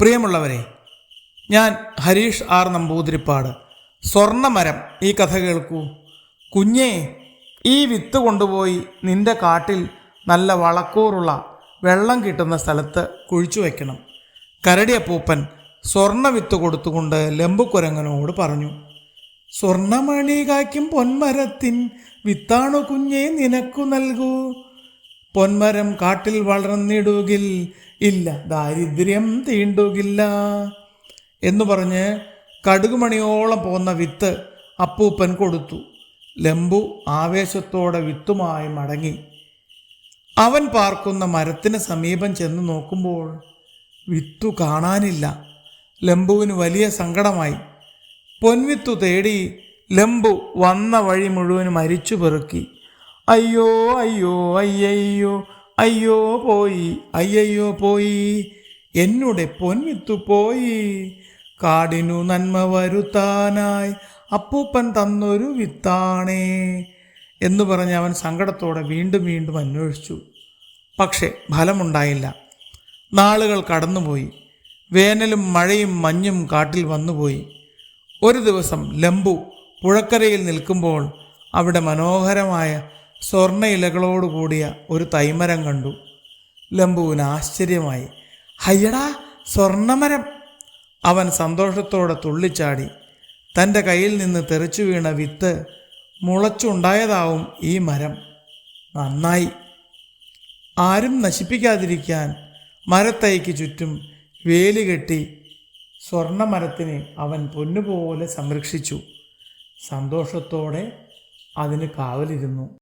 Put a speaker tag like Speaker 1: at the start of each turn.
Speaker 1: പ്രിയമുള്ളവരെ ഞാൻ ഹരീഷ് ആർ നമ്പൂതിരിപ്പാട്. സ്വർണമരം ഈ കഥ കേൾക്കൂ. കുഞ്ഞേ ഈ വിത്ത് കൊണ്ടുപോയി നിന്റെ കാട്ടിൽ നല്ല വളക്കൂറുള്ള വെള്ളം കിട്ടുന്ന സ്ഥലത്ത് കുഴിച്ചു വയ്ക്കണം കരടിയപ്പൂപ്പൻ സ്വർണ വിത്ത് കൊടുത്തുകൊണ്ട് ലംബുക്കുരങ്ങനോട് പറഞ്ഞു സ്വർണമണി കായ്ക്കും പൊന്മരത്തിൻ വിത്താണു കുഞ്ഞേ നിനക്കു നൽകൂ. പൊന്മരം കാട്ടിൽ വളർന്നിടുകിൽ ഇല്ല ദാരിദ്ര്യം തീണ്ടുകില്ല എന്ന് പറഞ്ഞ് കടുകുമണിയോളം പോന്ന വിത്ത് അപ്പൂപ്പൻ കൊടുത്തു. ലംബു ആവേശത്തോടെ വിത്തുമായി മടങ്ങി. അവൻ പാർക്കുന്ന മരത്തിന് സമീപം ചെന്ന് നോക്കുമ്പോൾ വിത്തു കാണാനില്ല. ലംബുവിന് വലിയ സങ്കടമായി. പൊൻവിത്തു തേടി ലംബു വന്ന വഴി മുഴുവൻ മരിച്ചു പെറുക്കി. അയ്യോ അയ്യോ അയ്യയ്യോ അയ്യോ പോയി അയ്യയ്യോ പോയി. എന്നുടെ പൊന്നിത്തു പോയി. കാടിനു നന്മ വരുത്താനായി അപ്പൂപ്പൻ തന്നൊരു വിത്താണേ എന്ന് പറഞ്ഞ് അവൻ സങ്കടത്തോടെ വീണ്ടും വീണ്ടും അന്വേഷിച്ചു. പക്ഷേ ഫലമുണ്ടായില്ല. നാളുകൾ കടന്നുപോയി. വേനലും മഴയും മഞ്ഞും കാട്ടിൽ വന്നുപോയി. ഒരു ദിവസം ലംബു പുഴക്കരയിൽ നിൽക്കുമ്പോൾ അവിടെ മനോഹരമായ സ്വർണ ഇലകളോട് കൂടിയ ഒരു തൈമരം കണ്ടു. ലംബുവിന് ആശ്ചര്യമായി. ഹയ്യടാ സ്വർണമരം അവൻ സന്തോഷത്തോടെ തുള്ളിച്ചാടി. തന്റെ കയ്യിൽ നിന്ന് തെറിച്ചു വീണ വിത്ത് മുളച്ചുണ്ടായതാവും ഈ മരം. നന്നായി. ആരും നശിപ്പിക്കാതിരിക്കാൻ മരത്തൈക്ക് ചുറ്റും വേലി കെട്ടി സ്വർണമരത്തിനെ അവൻ പൊന്നുപോലെ സംരക്ഷിച്ചു. സന്തോഷത്തോടെ അതിന് കാവലിരുന്നു.